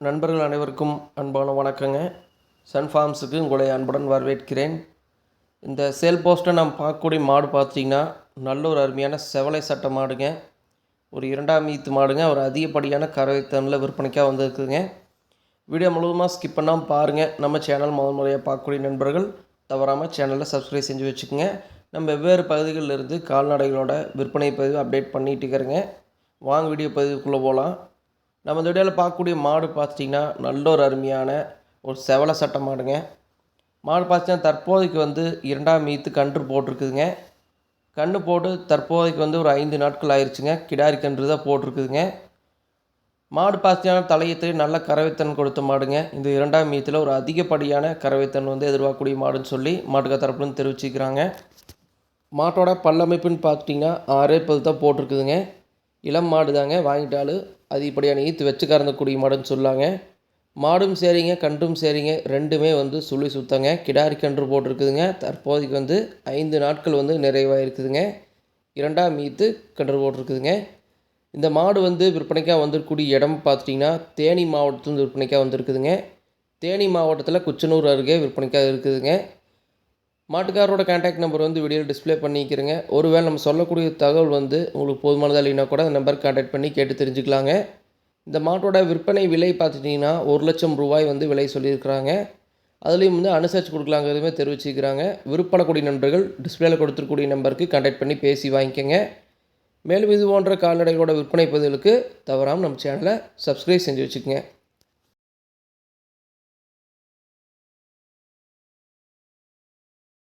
நண்பர்கள் அனைவருக்கும் அன்பான வணக்கங்க. சன் ஃபார்ம்ஸுக்கு உங்களை அன்புடன் வரவேற்கிறேன். இந்த சேல் போஸ்ட்டை நாம் பார்க்கக்கூடிய மாடு பார்த்தீங்கன்னா நல்ல ஒரு அருமையான செவலை சட்டை மாடுங்க. ஒரு இரண்டாம் ஈத்து மாடுங்க. ஒரு அதிகப்படியான கறவைத்தனில் விற்பனைக்காக வந்திருக்குதுங்க. வீடியோ முழுவதுமாக ஸ்கிப் பண்ணாமல் பாருங்கள் நம்ம சேனல் முதல் முறையாக பார்க்கக்கூடிய நண்பர்கள் தவறாமல் சேனலை சப்ஸ்கிரைப் செஞ்சு வச்சுக்கோங்க. நம்ம வெவ்வேறு பகுதிகளில் இருந்து கால்நடைகளோட விற்பனை பதிவு அப்டேட் பண்ணிகிட்டு இருக்கிறேங்க. வாங்க வீடியோ பதிவுக்குள்ளே போகலாம். நம்ம இந்த வீடியோவில் பார்க்கக்கூடிய மாடு பார்த்துட்டிங்கன்னா நல்ல ஒரு அருமையான ஒரு செவலை சட்டை மாடுங்க. மாடு பார்த்தீங்கன்னா தற்போதைக்கு வந்து இரண்டாம் மீத்து கன்று போட்டிருக்குதுங்க. கன்று போட்டு தற்போதைக்கு வந்து ஒரு ஐந்து நாட்கள் ஆயிடுச்சுங்க கிடாரி கன்று தான் போட்டிருக்குதுங்க. மாடு பார்த்தீங்கன்னா தலையத்தை நல்ல கறவைத்தன் கொடுத்த மாடுங்க. இந்த இரண்டாம் மீத்தில் ஒரு அதிகப்படியான கறவைத்தன் வந்து எதிர்பார்க்கக்கூடிய மாடுன்னு சொல்லி மாட்டுக்கா தரப்புன்னு தெரிவிச்சுக்கிறாங்க. மாட்டோட பல்லமைப்புன்னு பார்த்துட்டிங்கன்னா ஆறே பல் தான் போட்டிருக்குதுங்க. இளம் மாடு தாங்க வாங்கிட்டாலும் அதிகப்படியான ஈத்து வச்சு கறந்தக்கூடிய மாடுன்னு சொல்லாங்க. மாடும் சரிங்க கன்றும் சரிங்க ரெண்டுமே வந்து சுழி சுத்தங்க. கிடாரி கன்று போட்டிருக்குதுங்க. தற்போதைக்கு வந்து ஐந்து நாட்கள் வந்து நிறைவாயிருக்குதுங்க. இரண்டாம் மீத்து கன்று போட்டிருக்குதுங்க. இந்த மாடு வந்து விற்பனைக்காக வந்திருக்கக்கூடிய இடம் பார்த்துட்டிங்கன்னா தேனி மாவட்டத்துலேருந்து விற்பனைக்காக வந்திருக்குதுங்க. தேனி மாவட்டத்தில் குச்சனூர் அருகே விற்பனைக்காக இருக்குதுங்க. மாட்டுக்காரரோட கான்டாக்ட் நம்பர் வந்து வீடியோவில் டிஸ்ப்ளே பண்ணிக்கிறேங்க. ஒருவேளை நம்ம சொல்லக்கூடிய தகவல் வந்து உங்களுக்கு போதுமானதாக இல்லைன்னா கூட அந்த நம்பர் கான்டாக்ட் பண்ணி கேட்டு தெரிஞ்சுக்கலாங்க. இந்த மாட்டோட விற்பனை விலை பார்த்துட்டிங்கன்னா ஒரு லட்சம் ரூபாய் வந்து விலை சொல்லியிருக்கிறாங்க. அதுலேயும் வந்து அனுசரித்து கொடுக்கலாங்கிறதுமே தெரிவிச்சுக்கிறாங்க விற்பனக்கூடிய நண்பர்கள் டிஸ்பிளேல கொடுத்துருக்கூடிய நம்பருக்கு கான்டாக்ட் பண்ணி பேசி வாங்கிக்கோங்க. மேலும் இது போன்ற கால்நடைகளோட விற்பனை பதிவுகளுக்கு தவறாமல் நம்ம சேனலை சப்ஸ்கிரைப் செஞ்சு வச்சுக்கோங்க.